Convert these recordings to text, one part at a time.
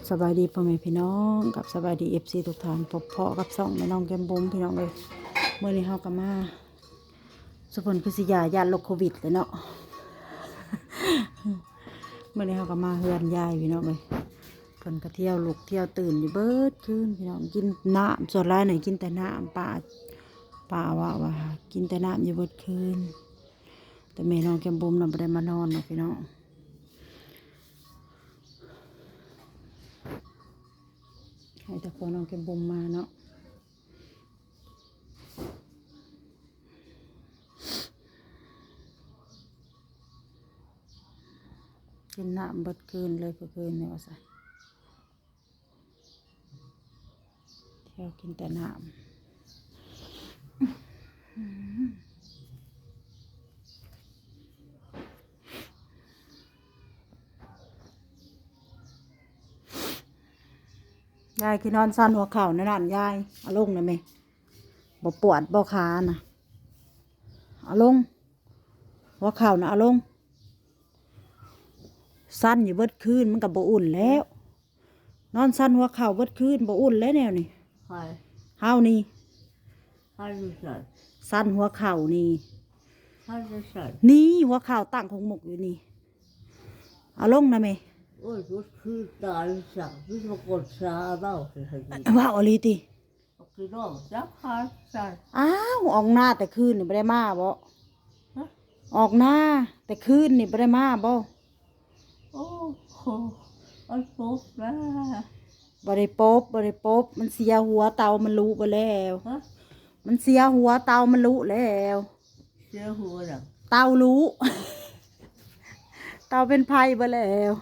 กับสบายดีพ่อแม่พี่น้องกับสบายดีเอฟซีทุกท่านพบเพาะกับซ่องแม่น้องแก้มบุ้มพี่น้องเลยเมื่อนี้เฮาก็มาสุพรรณคือสิยายาโรคโควิดเลยเนาะเมื่อนี้เฮาก็มาเฮือนยายพี่น้องเลยเพิ่นก็เที่ยวลุกเที่ยวตื่นอยู่เบิดคืนพี่น้องกินน้ำส่วนหลายไหนกินแต่น้ำป่าป่าว่าว่ากินแต่น้ำอยู่เบิดคืนแต่แม่น้องแก้มบุ้มน่ะบ่ได้มานอนเนาะพี่น้อง ให้แต่คนเอาแกบุมมาเนาะกินน้ำเบิดคืนเลยเมื่อคืนเนี่ยว่าซะเที่ยวกินแต่น้ำ ยายคือนอนสั้นหัวเข่าในนั่นยายเอาลงนะแม่บ่ปวดบ่ขานะเอาลงหัวเข่านะเอาลงสั้นอยู่เบิดคืนมันกับบ่อุ่นแล้ว นอนสั้นหัวเข่าเบิดคืนบ่อุ่นแล้วแนวนี่ใครเฮานี่ใครจะใส่สั้นหัวเข่านี่ใครจะใส่นี่หัวเข่าตั้งของหมกอยู่นี่เอาลงนะแม่ โอ้ยรถคือตายสั่งที่มากดซาเล่าสิให้ดีว่าเอาลีติคือน้องจับใครใส่อ้าวออกหน้าแต่คืนนี่บ่ได้มาบ่ฮะออกหน้าแต่คืนนี่บ่ได้มาบ่โอ้โหอันปุ๊บแล้วบ่ได้ปบบ่ได้ปบมันเสียหัวเตามันรู้ไปแล้วฮะมันเสียหัวเตามันรู้แล้ว เสียหัวหนังเตารู้ เตาเป็นไพ่ไปแล้ว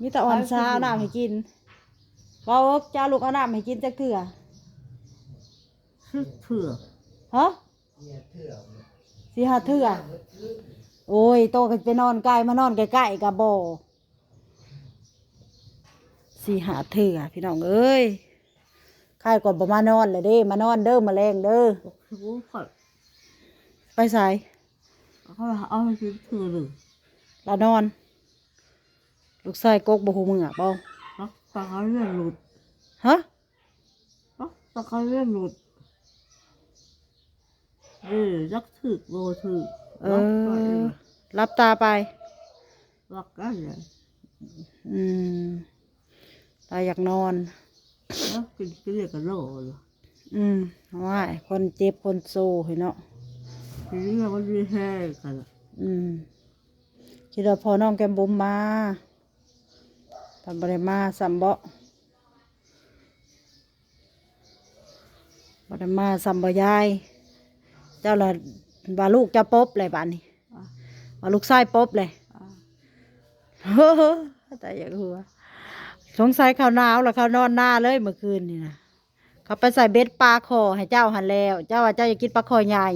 มีแต่อ่อนช้าเอาน้ำให้กินบอกจ้าลูกเอาน้ำให้กินจักเถื่อซึกเถื่อฮะสีหาเถื่อโอ้ยโตกันไปนอนใกล้มานอนใกล้ๆกับบ่สีหาเถื่อพี่น้องเอ้ยใครก่อนบ่มานอนเลยเด้ มานอนเด้อมาแรงเด้อบอกคือผัดไปใส่เขาเอาให้กินเถื่อหนึ่งลานอน ลูกชายกกบ่หูมึงอะบ่ปักตาเลื่อนหลุดฮะปักตาเลื่อนหลุดเออยักถึกโบถึกเออรับตาไปรักกันเลยอืมตาอยากนอนแล้วกินกินเรียกกันโลเลยอืมว่าคนเจ็บคนโซเห็นเนาะทีนี้มันมีแห้งกันอะอืมคิดว่าพอน้องแกมบุมมา ทำบริมาสัมบาบริมาสัมบยาย เจ้าละบาลูกเจะปบเลยบ้านนี้อะบาลูกไส้ปบเลยเฮ้อแต่อยากหัวสงสัยเขาหนาวแล้วเขานอนหน้าเลยเมื่อคืนนี่นะเขาไปใส่เบ็ดปลาคอให้เจ้าหันแล้ว เจ้าว่าเจ้าอยากกินปลาคอใหญ่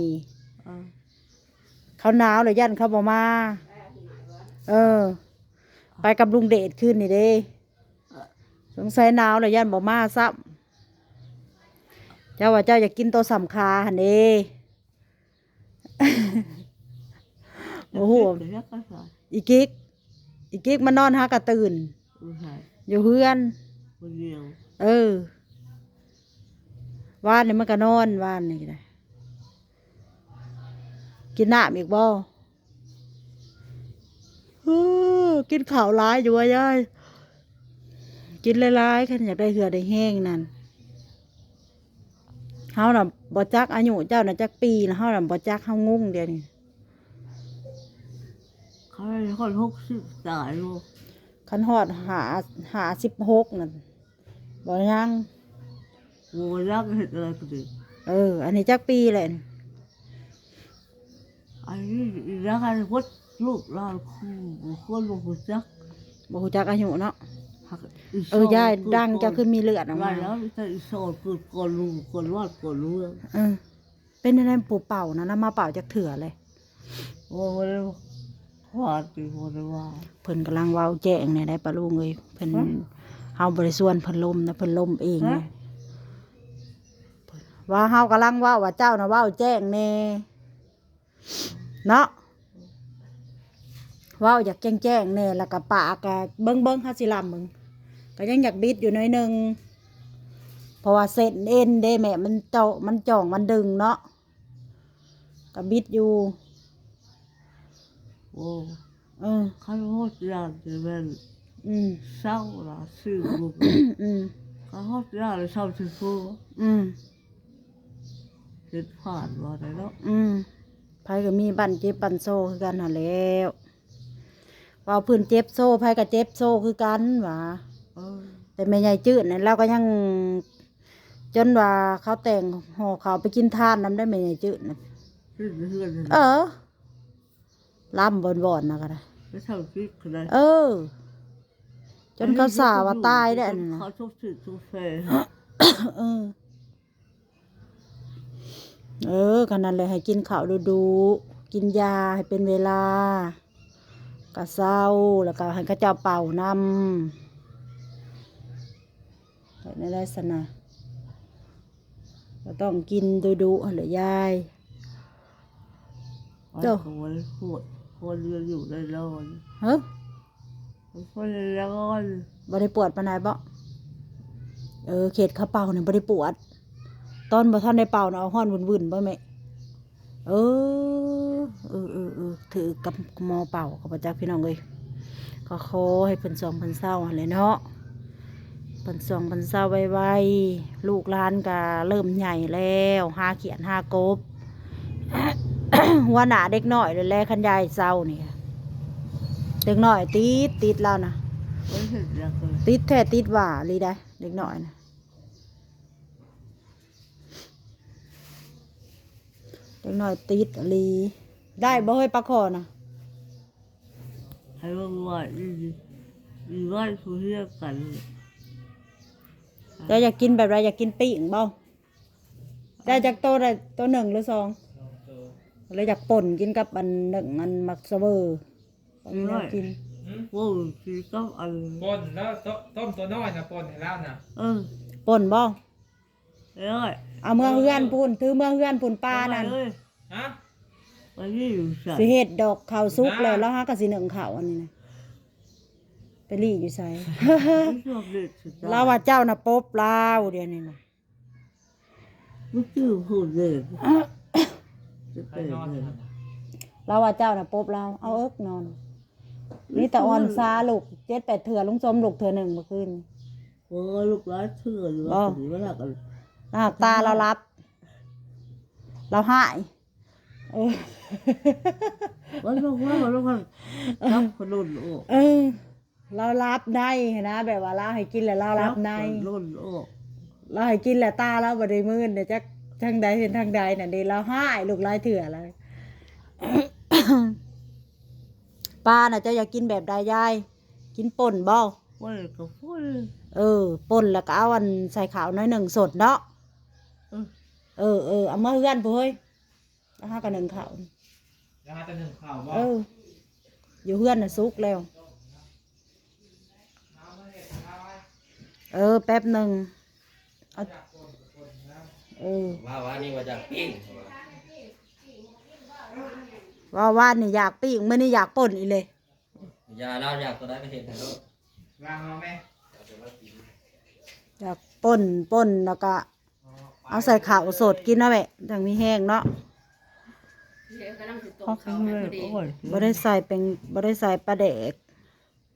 เขาหนาวเลยยันเขาบอกมา เออ ไปกับลุงเดชขึ้นนี่เด้สงสัยหนาวเลยยันบอมาซ้ำเจ้าว่าเจ้าอยากกินตัวสำคาหันเด้โอ้โหเดี๋ยวก็ใส่อีกิกอีกิกมันนอนหากระตื่นไม่ใช่อยู่เฮือนคนเดียวเออวานนี่มันก็นอนวานนี่ก็ได้กินน้ำอีกบ่เออ กินข้าวร้ายอยู่ว่ายายกินหลายๆขันอยากได้เหือได้แห้งนั่นเฮาน่ะบ่จักอายุเจ้าน่ะจักปีนะเฮาน่ะบ่จักเฮางงเดียวนี่เขาให้คนหกสิบตายลูกคันฮอดหาหาสิบหกนั่นบ่ยังโง่รักเห็ดอะไรกันดิเออ อันนี้จักปีแหละนี่อันนี้รักอะไรวัด ลูกหลานคู่คนลูกหัวจักบ่ฮู้จักอายุเนาะหักเออ ยายดังเจ้าคือมีเลือดออกได้มาแล้วแต่อีสอนเกิดก่อนลูกก่อนวาดก่อนรู้เออเป็นอะไรปูเป่านะแล้วมาเป่าจากเถื่อเลยโอ้ยวาดไปหมดเลยว่า เพิ่นกำลังเว้าแจ้งเนี่ยได้ปะลุงเลยเพิ่นฮะเฮาบริส่วนเพิ่นลมนะเพิ่นลมเองฮะนะว่าเฮากำลังเว่าว่าเจ้านะเว้าแจ้งแน่เนาะเว้าอยากแจ้งแจ้งๆแน่แล้วก็ปากกะเบิ่งเบิ่งเฮาสิลำมึงก็ยังอยากบิดอยู่หน้อยหนึงเพราะว่าเส้นเอ็นเด้แม่มันเจาะมันจ่องมันดึงเนาะก็บิดอยู่โอ้เออเขาโหดยากจะเป็นอืมเศร้าละสื่อบุกอืมเขาโหดยากเลยเศร้าที่ฟูอืมเห็นผ่านมาได้แล้วอืมไผก็มีบันเจ็บบันโซ่คือกันหาแหล้ว ว่าพื้นเจ็บโซ่ไผก็เจ็บโซ่คือกันหว่าเออแต่แม่ใหญ่จืดเนี่ยเราก็ยัง จนว่าเขาแต่งห่อเขาวไปกินทานน้ำได้แม่ใหญ่จืดน่ะสื่อเพื่อนเออล่ำบนบ่อนนะก็ได้ไม่เท่าที่ขนาดเออ จนเขาสาว่าตายได้อันนั้นนะเขาทุกสิ่งทุกแฟเออเออขนาดเลยให้กินข้าวดูๆกินยาให้เป็นเวลา กะเศร้าแล้วก็ให้เข้าเจ้าเป่านำแต่ในลักษณะก็ต้องกินดูๆหั่นแหละยายเจ้าคนปวดคนเรียนอยู่ในร้อนเฮ้ยคนในร้อนบ่ได้ปวดปานใดบ่เออเขตเขาเป่าเนี่ยบ่ได้ปวด ตอนบ่ท่านได้เป่าน่ะเอาห้อนวุ่นๆบ่แม่เออ เออเออเออถือกับมอเป่าเขาบ่จักพี่น้องเอ้ยก็ขอให้เพิ่นสองเพิ่นเศร้าหั่นแหละเนาะเพิ่นสองเพิ่นเศร้าไวๆลูกหลานก็เริ่มใหญ่แล้วห้าเขียนห้ากบหัวหนาเด็กน้อยเลยแลคันยายเศร้านี่เด็กน้อยติดติดแล้วนะติดแท้ติดหว่าลีได้เด็กน้อยนะเด็กน้อยติดลี ได้บ่เฮ้ยปลาคอนะให้ว่าว่าอีอีว่าผู้เรียกกันจะอยากกินแบบไรอยากกินปิ้งบ่ได้จากโตได้ตัวหนึ่งหรือสองเลยอยากป่นกินกับอันหนึ่งอันมักสเวอร์อันนี้อยากกินว่าคือก็อันปนแล้วต้ต้มตัวน้อยนะปนให้แล้วนะเออป่นบ่เอ้ยเอาเมื่อเฮือนพูนถือเมื่อเฮือนพูนปลานั่นเอ้ยฮะ วันนี้อยู่ใส่สิเฮ็ดดอกข้าวสุกแล้วแล้วฮะก็สิหนึ่งข้าวอันนี้นะไปรีอยู่ไสไม่ชอบเด็ดสุดเราว่าเจ้าน่ะปบลาวเดี๋ยวนี้นะไม่ชื่อพูดเลยจะใครเป็นนอนเลอยู่ยนั่นน่ะเราว่าเจ้าน่ะปบลาวเอาเอิกนอนนี่แต่อ่อนซาลูกเจ็ดแปดเถื่อลุงสมลูกเถื่อหนึ่งเมื่อคืน โอ้ลูกร้านเชื่ออยู่อ๋ว่าอถึงเวลากันหน้าตาเรารับ เราหาย เออวันบอกว่าวันบอกว่ารับคนรุ่นโอ้เออ เรารับได้นะแบบว่าเราให้กินแล้วเรารับในคนรุ่นโอ้เราให้กินแล้วตาเราบไดมืนเดี๋ยวจะทางใดเห็นทางใดน่ะเดี๋ยวเราหายลูกหลายเถื่อเลยป้าน่ะเจะอยากกินแบบใดยายกินป่นบ่วันก็พูดเออป่นแล้วก็เอาอันใส่ขาวน้อยหนึ่งสดเนาะเออเออเออเอามาเฮือนผู้เฮ้ย แล้วห้ากับหนึ่งขาวแล้วหาแต่หนึ่งข่าวบ่เออ อยู่เฮือนน่ะซุกแล้ว เออ แป๊บหนึ่งเอาเออ ว่าว่านี่ว่าจะปิ้งว่าว่านนี่อยากปิ้งมื่อนี่อยากป่นอีเลย อย่าเราอยากตัวได้ก็เห็นนะลูกวางเอาไหมอยากป่นป่นแล้วก็ เอาใส่ขาวสดกินเนาะแม่จังมีแห้งเนาะ เขาคือเลยโอ้ยบ่ได้ใส่เป็นบ่ได้ใส่ปลาแดก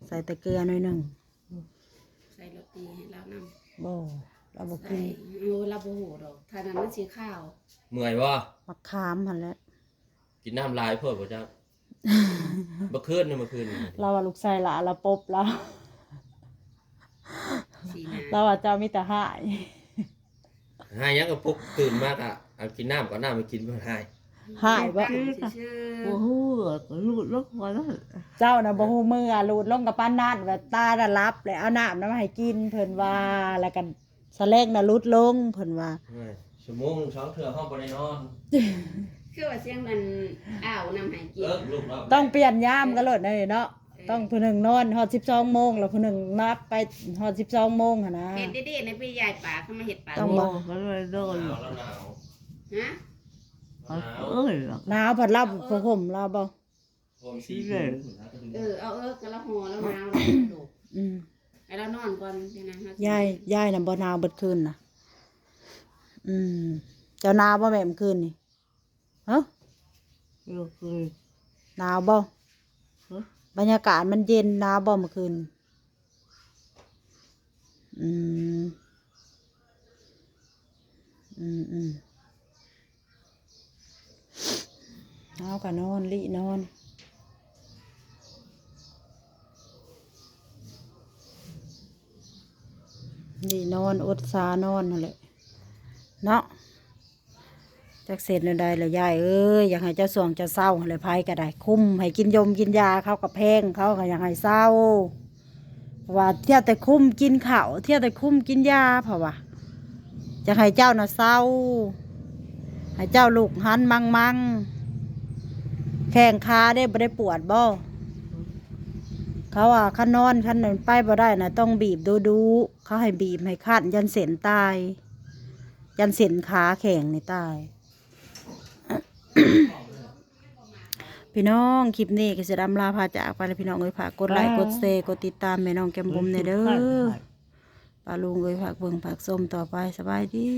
ใส่แต่เกลือหน่อยหนึ่งใส่โรตีให้เรานบ่เราบ่ำกิใส่นอยู่เราบ่หูดอกถ้านั้นมันสีข้าวเมื่อยว่ามะขามหั่นแหละกินน้ำลายเพื่อบ่จ้าเมื่อคืนนี่เมื่อคืนนี่เราว่าลูกชายหลานเราปบแล้วสีน้เราว่าเจ้ามีแต่หาย หายยังก็ปลุกตื่นมากอะเอากินน้ำก่อนน้ำไม่กินเพื่อหาย หายบ่ำชื่อโอ้โหก็ลูกลูกพอแล้วเจ้าน่ะบ่ฮู้มืออะลูดลงกับป้านนั่นว่าตาน่ะรับแล้วเอาน้ำนั้นมาให้กินเพิ่นว่าแล้วกันสะเลกน่ะลุดลงเพิ่นว่าเมื่อยชั่วโมงหนึ่งสองเถื่อห้องบ่ได้นอนคือว่าเสียงมันอ้าวนำให้กินเลิกลูกเราต้องเปลี่ยนยามกันโลดเด้เนาะต้องผู้หนึ่งนอนฮอด12โมงแล้วผู้หนึ่งนับไปฮอด12โมงหั่นนะเฮ็ดดีๆในพี่ยายป่าเข้ามาเฮ็ดป่าต้องโอ้บอกก็เลยโดนหนาวแล้วหนาวฮะหนาวเอ้ยหนาวผัดรับผ้าห่มเราบ่ผมสีเลยเออเอาเอิกกันละห่อแล้วนาวแล้วดูอืมไอ้เรานอนก่อนเดี๋ยวนะเฮสิยายยายน่ะบ่หนาวเบิดคืนน่ะ อืมเจ้าหนาวบ่แม่เมื่อคืนนี่เอ้าเมื่อคืนหนาวบ่ฮะบรรยากาศมันเย็นหนาวบ่เมื่อคืน อืม อืมอืม เอาก็นอนลินอนนี่นอนอดสานอนนั่นแหละเนาะจักเสร็จแล้วได้ละยายเอ้ยอยากให้เจ้าสวงจ้าเศร้าอะไรภัยก็ได้ คุ้มให้กินยมกินยาเขากับแพงเขาก็อยากให้เศร้าว่าเที่ยวแต่คุ้มกินข้าวเที่ยวแต่คุ้มกินยาเพราะว่าจะให้เจ้าน่ะเศร้า ให้เจ้าลูกหันมังมัง ข้งขาได้บ่ได้ปวดบ่เขาว่าขันนอนขันนั้นไปบ่ได้นะต้องบีบดูดูๆเขาให้บีบให้คัดยันเส้นตาย ยันเส้นขาแข็งในตาย พี่น้องคลิปนี้ก็จะดำลาพาจากไปแล้วพี่น้องเอ้ยฝากกดไลค์กดแชร์กดติดตามแม่น้องแก้มบุ๋มในเด้อป้าลุงเอ้ยฝากเบิ่งฝากส้มต่อไปสบายดี